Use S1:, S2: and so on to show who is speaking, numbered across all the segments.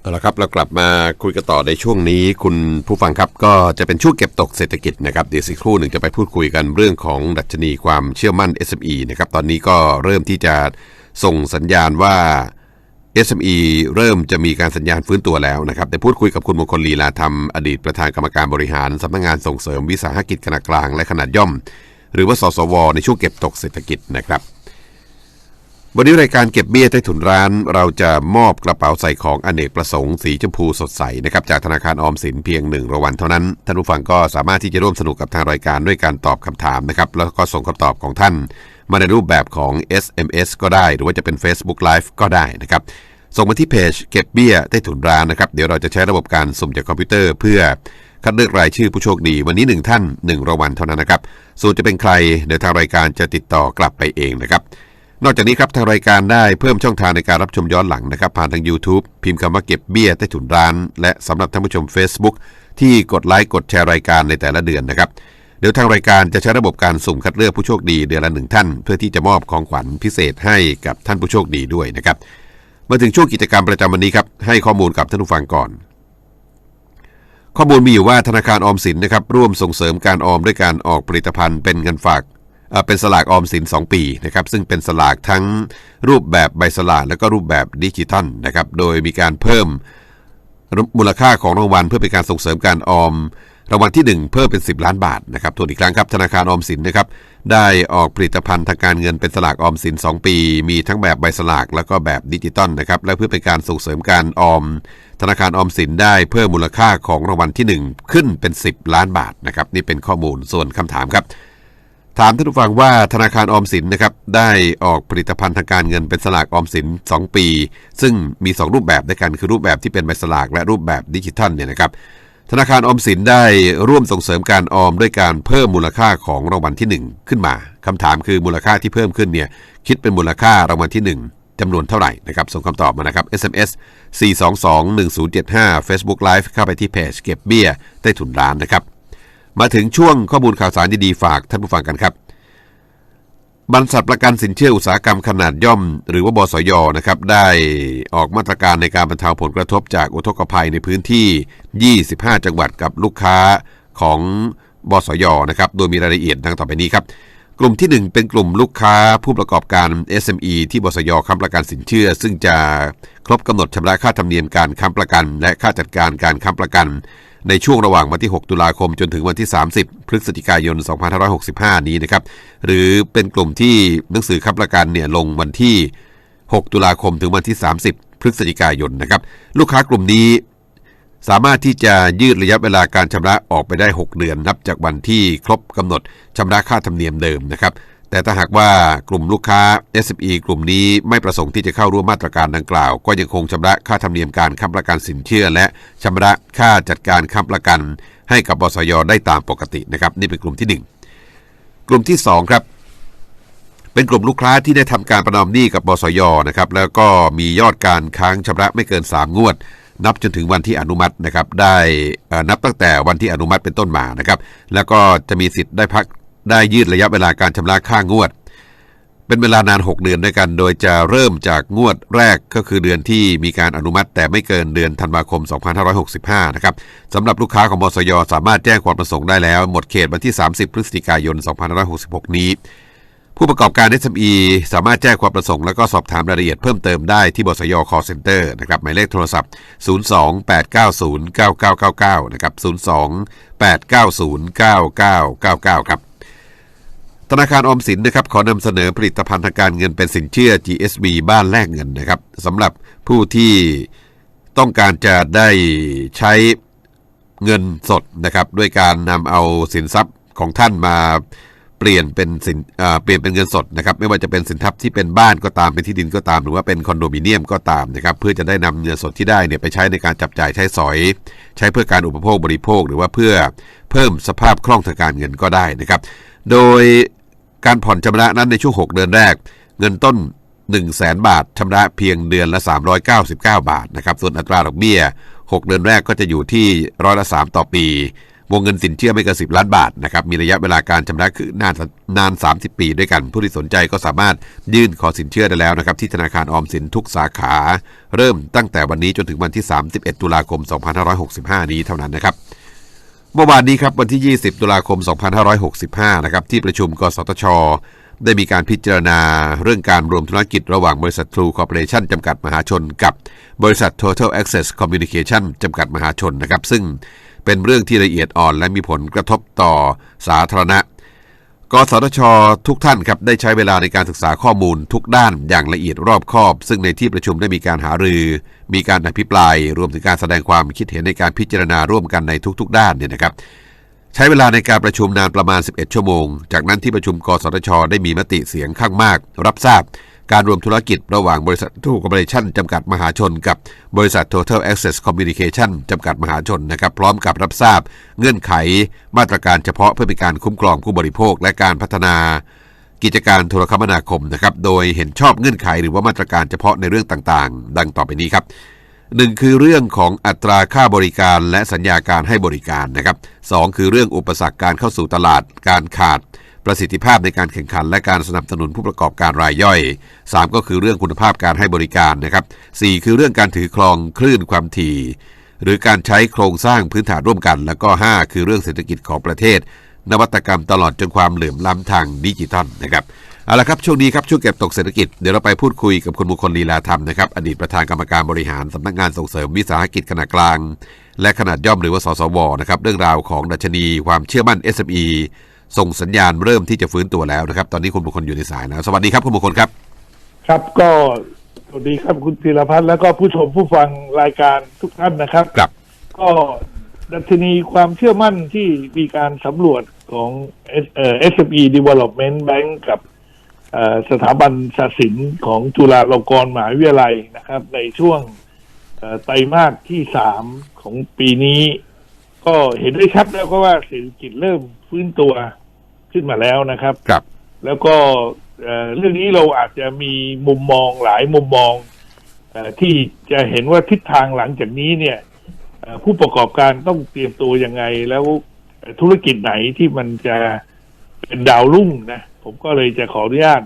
S1: เอาละครับเรากลับมาคุยกันต่อในช่วงนี้ คุณผู้ฟังครับก็จะเป็นช่วงเก็บตกเศรษฐกิจนะครับเดี๋ยวสักครู่หนึ่งจะไปพูดคุยกันเรื่องของดัชนีความเชื่อมั่น SME นะครับตอนนี้ก็เริ่มที่จะส่งสัญญาณว่า SME เริ่มจะมีการสัญญาณฟื้นตัวแล้วนะครับแต่พูดคุยกับคุณมงคลลีลาธรรมอดีตประธานกรรมการบริหารสำนักงานส่งเสริมวิสาหกิจขนาดกลางและขนาดย่อม หรือว่าสสว ในช่วงเก็บตกเศรษฐกิจนะครับ วันนี้รายการเก็บเบี้ยใต้ถุนร้าน เราจะมอบกระเป๋าใส่ของอเนกประสงค์สีชมพูสดใสนะครับจากธนาคารออมสินเพียงหนึ่งรางวัลเท่านั้น ท่านผู้ฟังก็สามารถที่จะร่วมสนุกกับทางรายการด้วยการตอบคำถามนะครับแล้วก็ส่งคำตอบของท่าน มาในรูปแบบของ SMS ก็ได้ หรือว่าจะเป็น Facebook Live ก็ได้นะครับส่งมาที่เพจเก็บเบี้ยใต้ถุนร้านนะครับเดี๋ยวเราจะใช้ระบบการสุ่มจากคอมพิวเตอร์เพื่อคัดเลือกรายชื่อผู้โชคดีวันนี้1ท่าน1รางวัลเท่านั้นนะครับส่วนจะเป็นใครเดี๋ยวทางรายการจะติดต่อกลับไปเองนะครับ นอกจากนี้ครับทางรายการได้เพิ่มช่องทางในการรับชมย้อนหลังนะครับ ผ่านทาง YouTube พิมพ์คำว่าเก็บเบี้ยใต้ถุนร้าน และสำหรับท่านผู้ชม Facebook ที่กดไลค์กดแชร์รายการในแต่ละเดือนนะครับ เดี๋ยวทางรายการจะใช้ระบบการสุ่มคัดเลือกผู้โชคดีเดือนละหนึ่งท่าน เพื่อที่จะมอบของขวัญพิเศษให้กับท่านผู้โชคดีด้วยนะครับ มาถึงช่วงกิจกรรมประจำวันนี้ครับให้ข้อมูลกับท่านผู้ฟังก่อน ข้อมูลมีอยู่ว่าธนาคารออมสินนะครับร่วมส่งเสริมการออมด้วยการออกผลิตภัณฑ์เป็นเงินฝาก เป็นสลากออมสิน 2 ปีนะครับซึ่งเป็นสลากทั้งรูปแบบใบสลากและก็รูปแบบดิจิทัลนะครับโดยมีการเพิ่มมูลค่าของรางวัลเพื่อเป็นการส่งเสริมการออมรางวัลที่ 1 เพิ่มเป็น 10 ล้านบาทนะครับทวนอีกครั้งครับธนาคารออมสินนะครับได้ออกผลิตภัณฑ์ทางการเงินเป็นสลากออมสิน 2 ปี มีทั้งแบบใบสลากแล้วก็แบบดิจิตอลนะครับและเพื่อเป็นการส่งเสริมการออม ธนาคารออมสินได้เพิ่มมูลค่าของรางวัลที่ 1 ขึ้นเป็น 10 ล้านบาทนะครับนี่เป็นข้อมูลส่วนคำถามครับ ถามท่านผู้ฟังว่าธนาคารออมสินนะครับได้ออกผลิตภัณฑ์ทางการเงินเป็นสลากออมสิน 2 ปี ซึ่งมี 2 รูปแบบด้วยกันคือรูปแบบที่เป็นใบสลากและรูปแบบดิจิทัลเนี่ยนะครับธนาคารออมสินได้ร่วมส่งเสริมการออมด้วยการเพิ่มมูลค่าของรางวัลที่ 1 ขึ้นมาคำถามคือมูลค่าที่เพิ่มขึ้นเนี่ยคิดเป็นมูลค่ารางวัลที่ 1จำนวนเท่าไหร่นะครับส่งคำตอบมานะครับ SMS 4221075 Facebook Live เข้าไปที่เพจเก็บเบี้ยใต้ถุนร้านนะครับ มาถึงช่วงข้อมูลข่าวสารดีๆฝากท่านผู้ฟังกันครับบรรษัทประกันสินเชื่ออุตสาหกรรมขนาดย่อม หรือว่าบสยนะครับได้ออกมาตรการในการบรรเทาผลกระทบจากอุทกภัยในพื้นที่ 25 จังหวัดกับลูกค้าของบสยนะครับโดยมีรายละเอียดดังต่อไปนี้ครับ กลุ่มที่ 1 เป็นกลุ่มลูกค้าผู้ประกอบการ SME ที่บสยค้ำประกันสินเชื่อ ซึ่งจะครบกำหนดชำระค่าธรรมเนียมการค้ำประกัน และค่าจัดการการค้ำประกัน ในช่วงระหว่างวันที่ 6 ตุลาคมจนถึงวันที่ 30 พฤศจิกายน 2565 นี้นะครับ หรือเป็นกลุ่มที่หนังสือค้ำประกันเนี่ยลงวันที่ 6 ตุลาคมถึงวันที่ 30 พฤศจิกายนนะครับ ลูกค้ากลุ่มนี้ สามารถที่จะยืดระยะเวลาการชำระออกไปได้ 6 เดือนนับจากวันที่ครบกำหนดชำระค่าธรรมเนียมเดิมนะครับ แต่ถ้าหากว่ากลุ่มลูกค้า SME กลุ่มนี้ไม่ประสงค์ที่จะเข้าร่วมมาตรการดังกล่าว ก็ยังคงชำระค่าธรรมเนียมการค้ำประกันสินเชื่อ และชำระค่าจัดการค้ำประกัน ให้กับบสยได้ตามปกตินะครับนี่เป็นกลุ่มที่ 1 กลุ่มที่ 2 ครับ เป็นกลุ่มลูกค้าที่ได้ทำการประนอมหนี้กับบสยนะครับแล้วก็มียอดการค้างชำระไม่เกิน 3 งวด นับจนถึงวันที่อนุมัตินะครับได้นับตั้งแต่วันที่อนุมัติเป็นต้นมานะครับแล้วก็จะมีสิทธิ์ได้พัก ได้ยืดระยะเวลาการชำระค่างวด เป็นเวลานาน 6 เดือนด้วยกัน โดยจะเริ่มจากงวดแรกก็คือเดือนที่มีการอนุมัติ แต่ไม่เกินเดือนธันวาคม 2565 นะครับสำหรับลูกค้าของบสยสามารถแจ้งความประสงค์ได้แล้ว หมดเขตวันที่ 30 พฤศจิกายน 2566 นี้ผู้ประกอบการ SME สามารถแจ้งความประสงค์แล้วก็สอบถามรายละเอียดเพิ่มเติมได้ที่บสย call center นะครับ หมายเลขโทรศัพท์ 028909999 นะครับ 028909999 ครับ ธนาคารออมสินนะครับขอนำเสนอผลิตภัณฑ์ทางการเงินเป็นสินเชื่อ GSB บ้านแลกเงินนะครับสำหรับผู้ที่ต้องการจะได้ใช้เงินสดนะครับด้วยการนำเอาสินทรัพย์ของท่านมาเปลี่ยนเป็นสินเอ่อเปลี่ยนเป็นเงินสดนะครับไม่ว่าจะเป็นสินทรัพย์ที่เป็นบ้านก็ตามเป็นที่ดินก็ตาม หรือว่าเป็นคอนโดมิเนียมก็ตามนะครับเพื่อจะได้นำเงินสดที่ได้เนี่ยไปใช้ในการจับจ่ายใช้สอย ใช้เพื่อการอุปโภคบริโภค หรือว่าเพื่อเพิ่มสภาพคล่องทางการเงินก็ได้นะครับ โดย การผ่อนชำระนั้นในช่วง 6 เดือนแรก เงินต้น 1 0 0 0 0แบาทชำระเพียงเดือนละ 399 บาทนะครับ ส่วนอัตราดอกเบี้ย 6 เดือนแรกก็จะอยู่ที่ร้อยละ 3 ต่อปี วงเงินสินเชื่อไม่เกิน10 ล้านบาทนะครับ มีระยะเวลาการชำระคือนานนาน 30 ปีด้วยกัน ผู้ที่สนใจก็สามารถยื่นขอสินเชื่อได้แล้วนะครับที่ธนาคารออมสินทุกสาขา เริ่มตั้งแต่วันนี้จนถึงวันที่ 31 ตุลาคม 2565 นี้เท่านั้นนะครับ เมื่อวานนี้ครับวันที่ 20 ตุลาคม 2565 นะครับที่ประชุมกสทช ได้มีการพิจารณาเรื่องการรวมธุรกิจระหว่างบริษัททรูคอร์ปอเรชั่นจำกัดมหาชน กับบริษัท Total Access Communication จำกัดมหาชนนะครับซึ่งเป็นเรื่องที่ละเอียดอ่อนและมีผลกระทบต่อสาธารณะ กสทช ทุกท่านครับได้ใช้เวลาในการศึกษาข้อมูลทุกด้านอย่างละเอียดรอบคอบ ซึ่งในที่ประชุมได้มีการหารือ มีการอภิปราย รวมถึงการแสดงความคิดเห็นในการพิจารณาร่วมกันในทุกๆ ด้านเนี่ยนะครับใช้เวลาในการประชุมนานประมาณ 11 ชั่วโมง จากนั้นที่ประชุมกสทช ได้มีมติเสียงข้างมาก รับทราบ การรวมธุรกิจระหว่างบริษัททูคอร์ปอเรชั่นจำกัดมหาชน กับบริษัท Total Access Communication จำกัดมหาชนนะครับพร้อมกับรับทราบเงื่อนไขมาตรการเฉพาะเพื่อเป็นการคุ้มครองผู้บริโภคและการพัฒนากิจการโทรคมนาคมนะครับ โดยเห็นชอบเงื่อนไขหรือว่ามาตรการเฉพาะในเรื่องต่างๆ ดังต่อไปนี้ครับหนึ่งคือเรื่องของอัตราค่าบริการและสัญญาการให้บริการนะครับสองคือเรื่องอุปสรรคการเข้าสู่ตลาด การขาด ประสิทธิภาพในการแข่งขันและการสนับสนุนผู้ประกอบการรายย่อย 3 ก็คือเรื่องคุณภาพการให้บริการนะครับ 4 คือเรื่องการถือครองคลื่นความถี่ หรือการใช้โครงสร้างพื้นฐานร่วมกัน แล้วก็ 5 คือเรื่องเศรษฐกิจของประเทศ นวัตกรรมตลอดจนความเหลื่อมล้ำทางดิจิทัลนะครับเอาละครับช่วงนี้ครับช่วงเก็บตกเศรษฐกิจเดี๋ยวเราไปพูดคุยกับคุณมงคลลีลาธรรมนะครับอดีตประธานกรรมการบริหารสำนักงานส่งเสริมวิสาหกิจขนาดกลาง และขนาดย่อมหรือว่าสสวนะครับเรื่องราวของดัชนีความเชื่อมั่น SME ส่งสัญญาณเริ่มที่จะฟื้นตัวแล้วนะครับ ตอนนี้คุณมงคลอยู่ในสายแล้ว สวัสดีครับคุณมงคลครับ
S2: ครับก็สวัสดีครับคุณธีรพัฒน์แล้วก็ผู้ชมผู้ฟังรายการทุกท่านนะครับ
S1: ครับ
S2: ก็ดัชนีความเชื่อมั่นที่มีการสำรวจของเอ่อ SME Development Bank กับเอ่อสถาบันศาสินของจุฬาลงกรณ์มหาวิทยาลัยนะครับ ในช่วงเอ่อไตรมาสที่สามของปีนี้ ก็เห็นได้ชัดแล้วก็ว่าเศรษฐกิจเริ่มฟื้นตัว ขึ้นมาแล้วนะครับ
S1: ครับ
S2: แล้วก็เอ่อเรื่องนี้เราอาจจะมีมุมมองหลายมุมมองเออที่จะเห็นว่าทิศทางหลังจากนี้เนี่ยเอ่อผู้ประกอบการต้องเตรียมตัวยังไง แล้วเอ่อธุรกิจไหนที่มันจะเป็นดาวรุ่งนะ ผมก็เลยจะขออนุญาต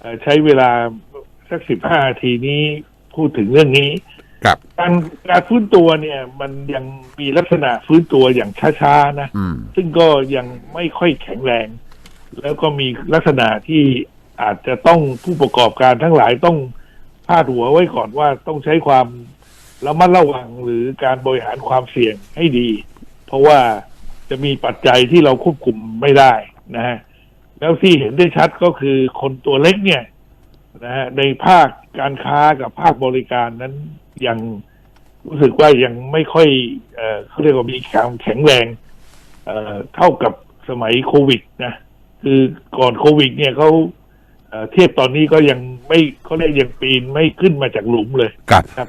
S2: เอ่อใช้เวลาสักสิบห้านาทีนี้พูดถึงเรื่องนี้
S1: ครับ
S2: การการฟื้นตัวเนี่ยมันยังมีลักษณะฟื้นตัวอย่างช้าๆนะ
S1: อืม
S2: ซึ่งก็ยังไม่ค่อยแข็งแรง แล้วก็มีลักษณะที่อาจจะต้องผู้ประกอบการทั้งหลายต้องพาดหัวไว้ก่อนว่าต้องใช้ความระมัดระวังหรือการบริหารความเสี่ยงให้ดี เพราะว่าจะมีปัจจัยที่เราควบคุมไม่ได้นะฮะแล้วที่เห็นได้ชัดก็คือคนตัวเล็กเนี่ยนะฮะในภาคการค้ากับภาคบริการนั้น ยังรู้สึกว่ายังไม่ค่อยเอ่อเขาเรียกว่ามีความแข็งแรงเอ่อเท่ากับสมัยโควิดนะคือก่อนโควิด เนี่ยเขาเอ่อเทียบตอนนี้ก็ยังไม่เขาเรียกยังปีนไม่ขึ้นมาจากหลุมเลย
S1: ครับ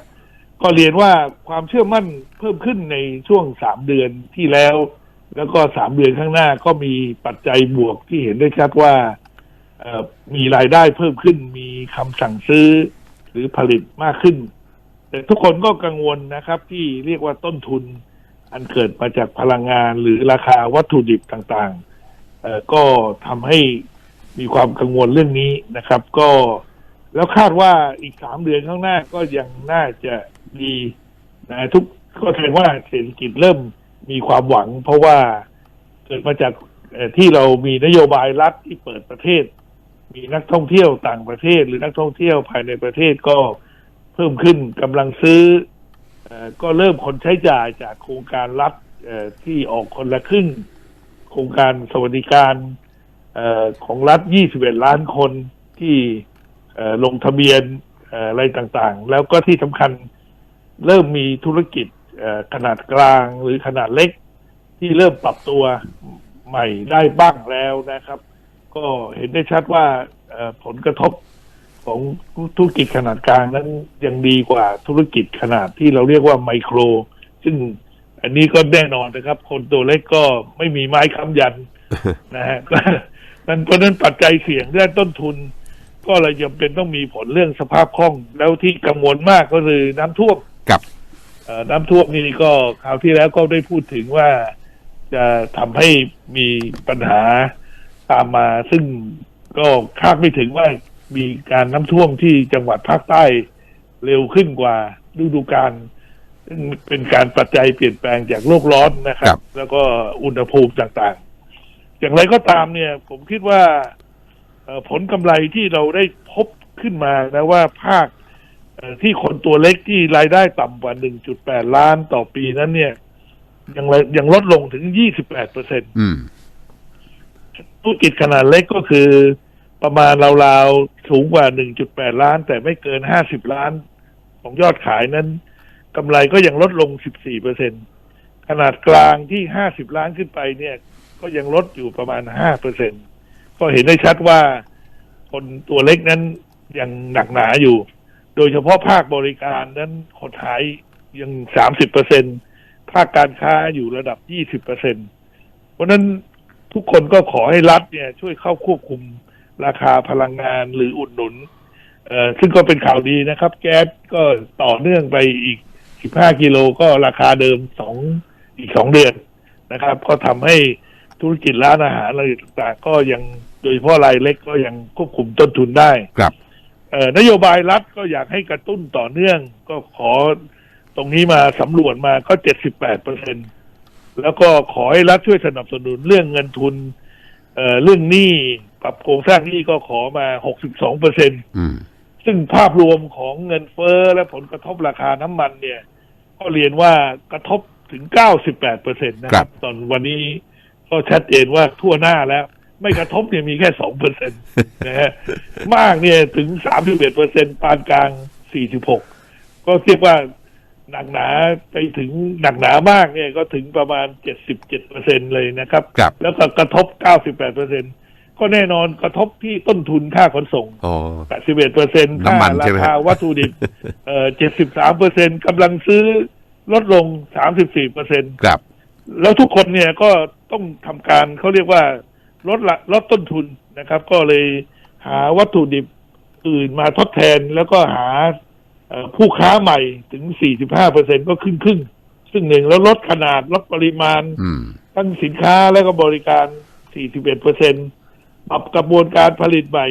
S2: ก็เรียนว่าความเชื่อมั่นเพิ่มขึ้นในช่วงสามเดือนที่แล้ว แล้วก็สามเดือนข้างหน้าก็มีปัจจัยบวกที่เห็นได้ชัดว่าเอ่อมีรายได้เพิ่มขึ้นมีคำสั่งซื้อหรือผลิตมากขึ้น แต่ทุกคนก็กังวลนะครับ ที่เรียกว่าต้นทุน อันเกิดมาจากพลังงานหรือราคาวัตถุดิบต่างๆเอ่อก็ทำให้มีความกังวลเรื่องนี้นะครับ ก็แล้วคาดว่าอีกสามเดือนข้างหน้าก็ยังน่าจะดีนะทุกก็แสดงว่าเศรษฐกิจเริ่มมีความหวัง เพราะว่าเกิดมาจากที่เรามีนโยบายรัฐที่เปิดประเทศ มีนักท่องเที่ยวต่างประเทศ หรือนักท่องเที่ยวภายในประเทศก็ เพิ่มขึ้นกำลังซื้ออก็เริ่มคนใช้จ่ายจากโครงการรัฐที่ออกคนละครึ่ง โครงการสวัสดิการอของรัฐ 21 ล้านคนที่ลงทะเบียนออะไรต่างๆ แล้วก็ที่สำคัญเริ่มมีธุรกิจขนาดกลางหรือขนาดเล็ก ที่เริ่มปรับตัวใหม่ได้บ้างแล้วนะครับ ก็เห็นได้ชัดว่าผลกระทบ ของธุรกิจขนาดกลางนั้นยังดีกว่าธุรกิจขนาดที่เราเรียกว่าไมโคร ซึ่งอันนี้ก็แน่นอนนะครับ คนตัวเล็กก็ไม่มีไม้ค้ำยันนะฮะก็นั่นเพราะฉะนั้นปัจจัยเสี่ยงเรื่องต้นทุน ก็เลยจำเป็นต้องมีผลเรื่องสภาพคล่อง แล้วที่กังวลมากก็คือน้ำท่วม
S1: ครับ
S2: เอ่อน้ำท่วมนี่ก็คราวที่แล้วก็ได้พูดถึงว่าจะทำให้มีปัญหาตามมา ซึ่งก็คาดไม่ถึงว่า มีการน้ำท่วมที่จังหวัดภาคใต้เร็วขึ้นกว่าฤดูกาลซึ่งเป็นการปัจจัยเปลี่ยนแปลงจากโลกร้อนนะค
S1: ครั
S2: รับ
S1: บ
S2: แล้วก็อุณหภูมิต่างๆ อย่างไรก็ตามเนี่ย ผมคิดว่าเอ่อผลกำไรที่เราได้พบขึ้นมานะว่าภาคเอ่อที่คนตัวเล็กที่รายได้ต่ำกว่า 1.8 ล้านต่อปีนั้นเนี่ย ยังละยังลดลงถึง 28เปอร์เซ็น
S1: อืม
S2: ธุรกิจขนาดเล็กก็คือ ประมาณราวๆสูงกว่า 1.8 ล้าน แต่ไม่เกิน 50 ล้านของยอดขายนั้นกำไรก็ยังลดลง 14เปอร์เซ็นขนาดกลางที่ 50 ล้านขึ้นไปเนี่ย ก็ยังลดอยู่ประมาณ 5 เปอร์เซ็นก็เห็นได้ชัดว่าคนตัวเล็กนั้นยังหนักหนาอยู่ โดยเฉพาะภาคบริการนั้นหดหายยัง 30เปอร์เซ็นภาคการค้าอยู่ระดับ 20เปอร์เซ็นเพราะนั้นทุกคนก็ขอให้รัฐเนี่ยช่วยเข้าควบคุม ราคาพลังงานหรืออุดหนุนเอ่อซึ่งก็เป็นข่าวดีนะครับ แก๊สก็ต่อเนื่องไปอีก 15 กิโลก็ราคาเดิมสองอีกสองเดือนนะครับ ก็ทำให้ธุรกิจร้านอาหารอะไรต่างๆก็ยังโดยเฉพาะรายเล็กก็ยังควบคุมต้นทุนได้
S1: ครับ
S2: เอ่อนโยบายรัฐก็อยากให้กระตุ้นต่อเนื่องก็ขอตรงนี้มาสำรวจมาก็ 78เปอร์เซ็นแล้วก็ขอให้รัฐช่วยสนับสนุนเรื่องเงินทุนเอ่อเรื่องหนี้ ปรับโครงสร้างหนี้ก็ขอมา 62เปอร์เซ็น
S1: อืม
S2: ซึ่งภาพรวมของเงินเฟ้อและผลกระทบราคาน้ำมันเนี่ย ก็เรียนว่ากระทบถึง 98เปอร์เซ็นต์นะค
S1: ครั
S2: รับ
S1: บ
S2: ตอนวันนี้ก็ชัดเจนว่าทั่วหน้าแล้ว ไม่กระทบเนี่ยมีแค่สองเปอร์เซ็นต์นะฮะ มากเนี่ยถึง 31เปอร์เซ็นต์ปานกลาง 46 ก็เรียกว่าหนักหนาไปถึงหนักหนามากเนี่ยก็ถึงประมาณ 77เปอร์เซ็นต์เลยนะครับ
S1: ครับ
S2: แล้วก็กระทบ 98เปอร์เซ็นต์ ก็แน่นอนกระทบที่ต้นทุนค่าขนส่ง
S1: อ๋อ
S2: 81เปอร์เซ็นต์
S1: น้ำมัน
S2: รา
S1: ใช่ไหม
S2: คา
S1: ฮะ
S2: วัตถุดิบเอ่อ73เปอร์เซ็นต์กำลังซื้อลดลง34เปอร์เซ็นต์
S1: ครับ
S2: แล้วทุกคนเนี่ยก็ต้องทำการเขาเรียกว่าลดละลดต้นทุนนะครับ ก็เลยหาวัตถุดิบอื่นมาทดแทนแล้วก็หาเอ่อผู้ค้าใหม่ถึง 45เปอร์เซ็นก็ครึ่งครึ่งๆซึ่งหนึ่งแล้วลดขนาดลดปริมาณ
S1: อืม
S2: ทั้งสินค้าและก็บริการ 41เปอร์เซ็น ปรับกระบวนการผลิตใหม่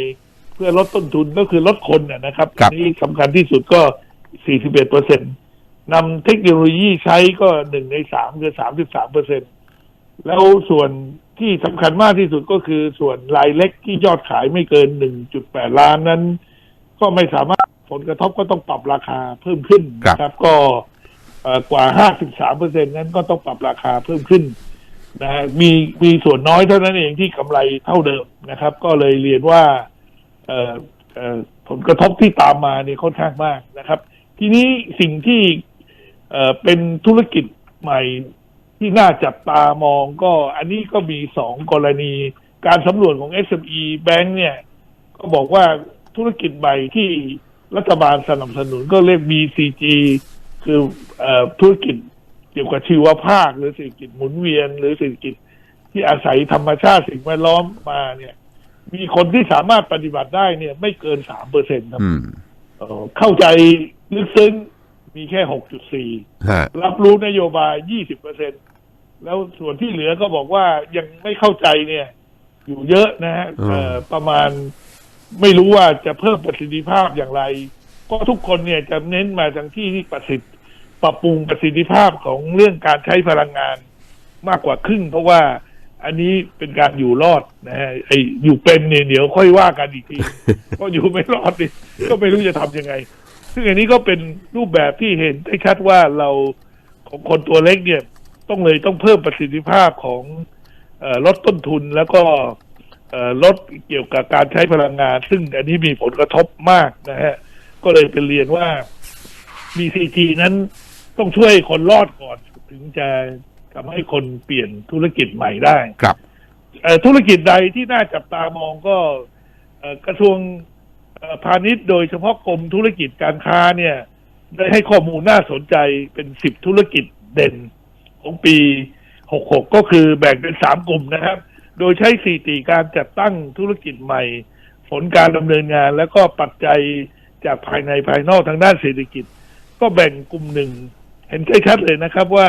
S2: เพื่อลดต้นทุนก็คือลดคนนะนะครับ
S1: ครับ
S2: อันนี้สำคัญที่สุดก็ 41เปอร์เซ็นนำเทคโนโลยีใช้ก็หนึ่งในสามคือ33เปอร์เซ็นแล้วส่วนที่สำคัญมากที่สุดก็คือส่วนรายเล็กที่ยอดขายไม่เกิน1.8ล้านนั้น ก็ไม่สามารถผลกระทบก็ต้องปรับราคาเพิ่มขึ้นนะครับ ก็เอ่อกว่า53เปอร์เซ็นนั้นก็ต้องปรับราคาเพิ่มขึ้น นะฮะมีมีส่วนน้อยเท่านั้นเองที่กำไรเท่าเดิมนะครับ ก็เลยเรียนว่าเอ่อเอ่อผลกระทบที่ตามมาเนี่ยค่อนข้างมากนะครับ ทีนี้สิ่งที่เอ่อเป็นธุรกิจใหม่ที่น่าจับตามองก็อันนี้ก็มีสองกรณีการสำรวจของ SME Bank เนี่ย ก็บอกว่าธุรกิจใหม่ที่รัฐบาลสนับสนุนก็เรียก BCG คืออธุรกิจ เกี่ยวกับชีวภาคหรือเศรษฐกิจหมุนเวียน หรือเศรษฐกิจที่อาศัยธรรมชาติสิ่งแวดล้อมมาเนี่ย มีคนที่สามารถปฏิบัติได้เนี่ย ไม่เกินสามเปอร์เซ็นครับ
S1: อืม
S2: เอ่อเข้าใจลึกซึ้งมีแค่หกจุดสี่
S1: ฮะ
S2: รับรู้นโยบายยี่สิบเปอร์เซ็นแล้วส่วนที่เหลือก็บอกว่ายังไม่เข้าใจเนี่ย อยู่เยอะนะฮะเอ่อประมาณไม่รู้ว่าจะเพิ่มประสิทธิภาพอย่างไร ก็ทุกคนเนี่ยจะเน้นมาทางที่ที่ประสิทธิ ปรับปรุงประสิทธิภาพของเรื่องการใช้พลังงานมากกว่าครึ่ง เพราะว่าอันนี้เป็นการอยู่รอดนะฮะไออยู่เป็นเนี่ยเดี๋ยวค่อยว่ากันอีกที ก็อยู่ไม่รอดดิก็ไม่รู้จะทำยังไง ซึ่งอันนี้ก็เป็นรูปแบบที่เห็นได้ชัดว่าเราของคนตัวเล็กเนี่ย ต้องเลยต้องเพิ่มประสิทธิภาพของเออลดต้นทุนแล้วก็เอ่อลดเกี่ยวกับการใช้พลังงาน ซึ่งอันนี้มีผลกระทบมากนะฮะ ก็เลยเป็นเรียนว่า BCG นั้น ต้องช่วยคนรอดก่อน ถึงจะทำให้คนเปลี่ยนธุรกิจใหม่ได้
S1: ครับ
S2: เอ่อธุรกิจใดที่น่าจับตามองก็เอ่อกระทรวงเอ่อพาณิชย์โดยเฉพาะกรมธุรกิจการค้าเนี่ย ได้ให้ข้อมูลน่าสนใจเป็นสิบธุรกิจเด่นของปี66ก็คือแบ่งเป็นสามกลุ่มนะครับ โดยใช้สถิติการจัดตั้งธุรกิจใหม่ ผลการดำเนินงาน แล้วก็ปัจจัยจากภายในภายนอกทางด้านเศรษฐกิจ ก็แบ่งกลุ่มหนึ่ง เห็นได้ชัดเลยนะครับว่า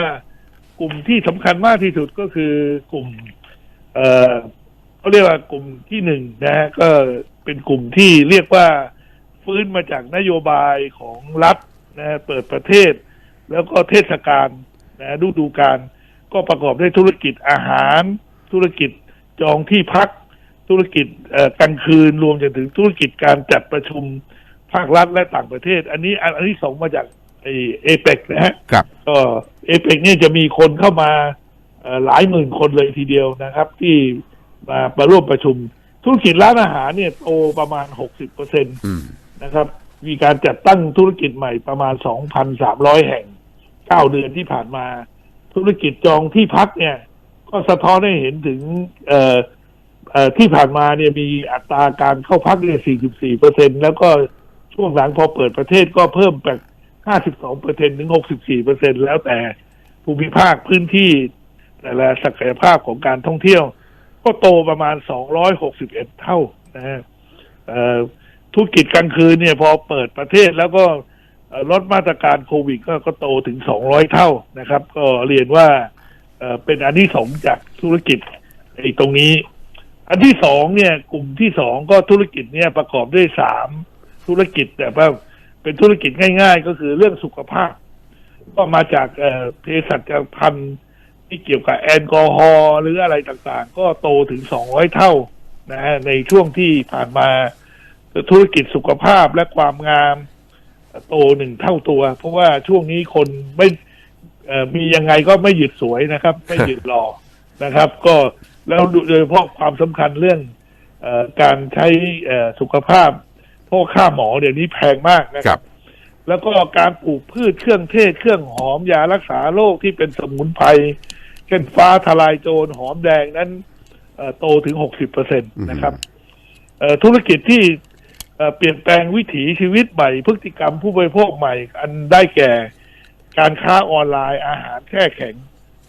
S2: กลุ่มที่สำคัญมากที่สุดก็คือกลุ่ม เอ่อเขาเรียกว่ากลุ่มที่หนึ่งนะฮะก็เป็นกลุ่มที่เรียกว่าฟื้นมาจากนโยบายของรัฐนะฮะเปิดประเทศ แล้วก็เทศกาลนะฤดูกาลก็ประกอบด้วยธุรกิจอาหาร ธุรกิจจองที่พัก ธุรกิจกลางคืนรวมจนถึงธุรกิจการจัดประชุมภาครัฐและต่างประเทศ อันนี้อันนที่สองมาจาก เอเปกนะฮะ
S1: ครับ
S2: ก็เอเปกเนี่ยจะมีคนเข้ามาเอ่อหลายหมื่นคนเลยทีเดียวนะครับ ที่มามาร่วมประชุม ธุรกิจร้านอาหารเนี่ยโตประมาณหกสิบเปอร์เซ็นต
S1: อืม
S2: นะครับ มีการจัดตั้งธุรกิจใหม่ประมาณ2,300แห่ง9เดือนที่ผ่านมา ธุรกิจจองที่พักเนี่ย ก็สะท้อนให้เห็นถึงเอ่อเอ่อที่ผ่านมาเนี่ยมีอัตราการเข้าพักเนี่ย44เปอร์เซ็นแล้วก็ช่วงหลังพอเปิดประเทศก็เพิ่ม จาก52เปอร์เซ็นถึง64เปอร์เซ็นแล้วแต่ภูมิภาคพื้นที่ แต่ละศักยภาพของการท่องเที่ยว ก็โตประมาณ261เท่านะฮะธุรกิจกลางคืนเนี่ยพอเปิดประเทศแล้วก็ลดมาตรการโควิดก็ก็โตถึง200เท่านะครับ ก็เรียนว่าเป็นอันที่สองจากธุรกิจไอ้ตรงนี้ อันที่สองเนี่ย กลุ่มที่สองก็ธุรกิจเนี่ยประกอบด้วยสามธุรกิจแต่ว่า เป็นธุรกิจง่าย ๆ ก็คือเรื่องสุขภาพ ก็มาจากเอ่อเภสัชพันธ์ที่เกี่ยวกับแอลกอฮอล์หรืออะไรต่างๆ ก็โตถึง200เท่านะฮะในช่วงที่ผ่านมาธุรกิจสุขภาพและความงาม โตหนึ่งเท่าตัว เพราะว่าช่วงนี้คนไม่เอ่อมียังไงก็ไม่หยุดสวยนะครับ ไม่หยุดหล่อนะครับ ก็แล้วโดยเฉพาะความสำคัญเรื่องเออการใช้เอ่อสุขภาพ เพราะค่าหมอเดี๋ยวนี้แพงมากนะ
S1: ค
S2: ค
S1: รั
S2: รับ บ แล้วก็การปลูกพืชเครื่องเทศเครื่องหอมยารักษาโรคที่เป็นสมุนไพรเช่นฟ้าทลายโจรหอมแดงนั้นเอ่อโตถึงหกสิบเปอร์เซ็นตนะครับเอ่อธุรกิจที่เอ่อเปลี่ยนแปลงวิถีชีวิตใหม่ พฤติกรรมผู้บริโภคใหม่ อันได้แก่การค้าออนไลน์อาหารแช่แข็ง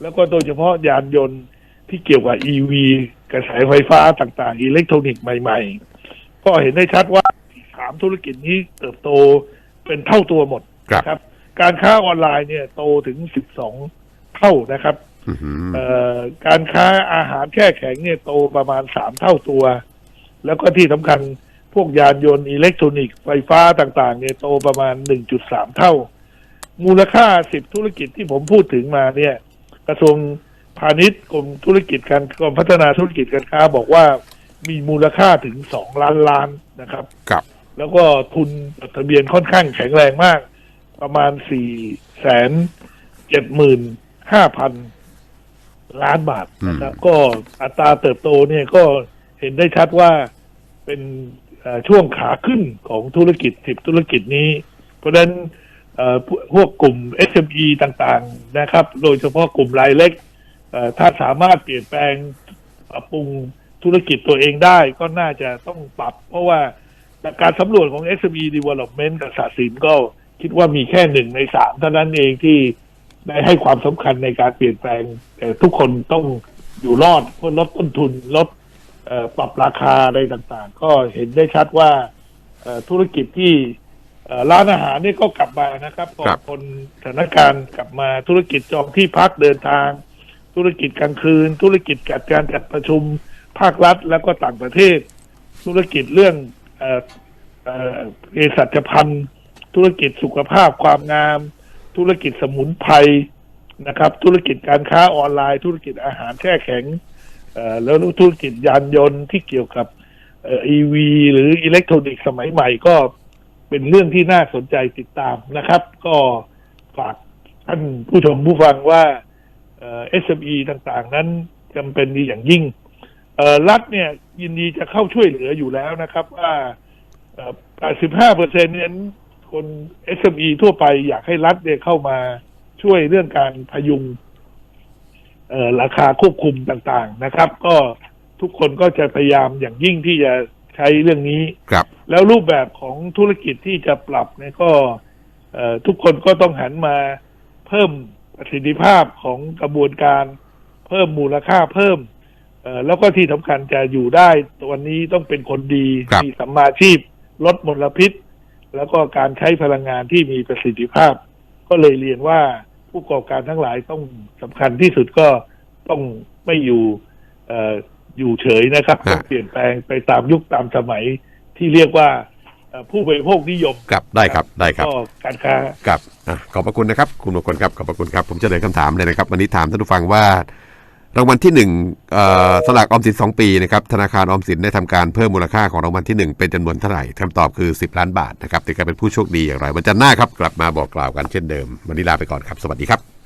S2: แล้วก็โดยเฉพาะยานยนต์ที่เกี่ยวกับ EV กระแสไฟฟ้าต่างๆ อิเล็กทรอนิกส์ใหม่ ๆ ก็เห็นได้ชัดว่าสามธุรกิจนี้เติบโตเป็นเท่าตัวหมด
S1: ครับ
S2: ครับการค้าออนไลน์เนี่ยโตถึง12เท่านะครับ
S1: อือหือ
S2: เอ่อการค้าอาหารแช่แข็งเนี่ยโตประมาณ3เท่าตัว แล้วก็ที่สำคัญพวกยานยนต์อิเล็กทรอนิกส์ไฟฟ้าต่าง ๆ เนี่ยโตประมาณ1.3เท่า มูลค่า10ธุรกิจที่ผมพูดถึงมาเนี่ย กระทรวงพาณิชย์กรมธุรกิจการกรมพัฒนาธุรกิจการค้าบอกว่ามีมูลค่าถึง2ล้านล้านนะครับ
S1: ครับ
S2: แล้วก็ทุนจดทะเบียนค่อนข้างแข็งแรงมาก ประมาณสี่แสนเจ็ดหมื่นห้าพันล้านบาทนะครับ ก็อัตราเติบโตเนี่ยก็เห็นได้ชัดว่าเป็นเอ่อช่วงขาขึ้นของธุรกิจสิบธุรกิจนี้ เพราะฉะนั้นเอ่อพวกพวกกลุ่ม SME ต่างๆนะครับ โดยเฉพาะกลุ่มรายเล็กเอ่อถ้าสามารถเปลี่ยนแปลงปรับปรุงธุรกิจตัวเองได้ก็น่าจะต้องปรับ เพราะว่า จากการสำรวจของ SME Development กับสาสินก็คิดว่ามีแค่หนึ่งในสามเท่านั้นเองที่ได้ให้ความสำคัญในการเปลี่ยนแปลงแต่ทุกคนต้องอยู่รอดเพื่อลดต้นทุนลดเอ่อปรับราคาอะไรต่างๆ ก็เห็นได้ชัดว่าเอ่อธุรกิจที่เอ่อร้านอาหารนี่ก็กลับมานะครับพอ
S1: ครับ
S2: คนสถานการณ์กลับมาธุรกิจจองที่พักเดินทาง ธุรกิจกลางคืน ธุรกิจจัดการจัดประชุมภาครัฐแล้วก็ต่างประเทศ ธุรกิจเรื่อง เออเอ่อเภสัชพันธ์ธุรกิจสุขภาพความงาม ธุรกิจสมุนไพรนะครับ ธุรกิจการค้าออนไลน์ ธุรกิจอาหารแช่แข็งแล้วธุรกิจยานยนต์ที่เกี่ยวกับเอ่อ EV หรืออิเล็กทรอนิกส์สมัยใหม่ก็เป็นเรื่องที่น่าสนใจติดตามนะครับ ก็ฝากท่านผู้ชมผู้ฟังว่าเอ่อ SME ต่างๆ นั้นจำเป็นดีอย่างยิ่ง รัฐเนี่ยยินดีจะเข้าช่วยเหลืออยู่แล้วนะครับ ว่าเอ่อ85เปอร์เซ็นเนี่ยคน SME ทั่วไปอยากให้รัฐเนี่ยเข้ามาช่วยเรื่องการพยุงเอ่อราคาควบคุมต่างๆนะครับ ก็ทุกคนก็จะพยายามอย่างยิ่งที่จะใช้เรื่องนี้
S1: ครับ
S2: แล้วรูปแบบของธุรกิจที่จะปรับเนี่ยก็เอ่อทุกคนก็ต้องหันมาเพิ่มประสิทธิภาพของกระบวนการ เพิ่มมูลค่าเพิ่มเอ่อ แล้วก็ที่สำคัญจะอยู่ได้ตัวนี้ต้องเป็นคนดี
S1: ครับ
S2: มีสัมมาชีพ ลดมลพิษ แล้วก็การใช้พลังงานที่มีประสิทธิภาพ ก็เลยเรียนว่าผู้ประกอบการทั้งหลายต้องสำคัญที่สุดก็ต้องไม่อยู่เอ่ออยู่เฉยนะครับ
S1: ฮะ
S2: ต้องเปลี่ยนแปลงไปตามยุคตามสมัยที่เรียกว่าเอ่อผู้บริโภคนิยม
S1: ครับได้ครับได้ครับ
S2: ก็การค้า
S1: ครับอะขอบพระคุณนะครับ คุณมงคลครับขอบพระคุณครับ ผมจะเลยคำถามเลยนะครับ วันนี้ถามท่านผู้ฟังว่า รางวัลที่หนึ่งสลากออมสินสองปีนะครับธนาคารออมสินได้ทำการเพิ่มมูลค่าของรางวัลที่หนึ่งเป็นจำนวนเท่าไหร่คำตอบคือ 10 ล้านบาทนะครับติดการเป็นผู้โชคดีอย่างไรวันจันทร์หน้าครับกลับมาบอกกล่าวกันเช่นเดิม วันนี้ลาไปก่อนครับ สวัสดีครับ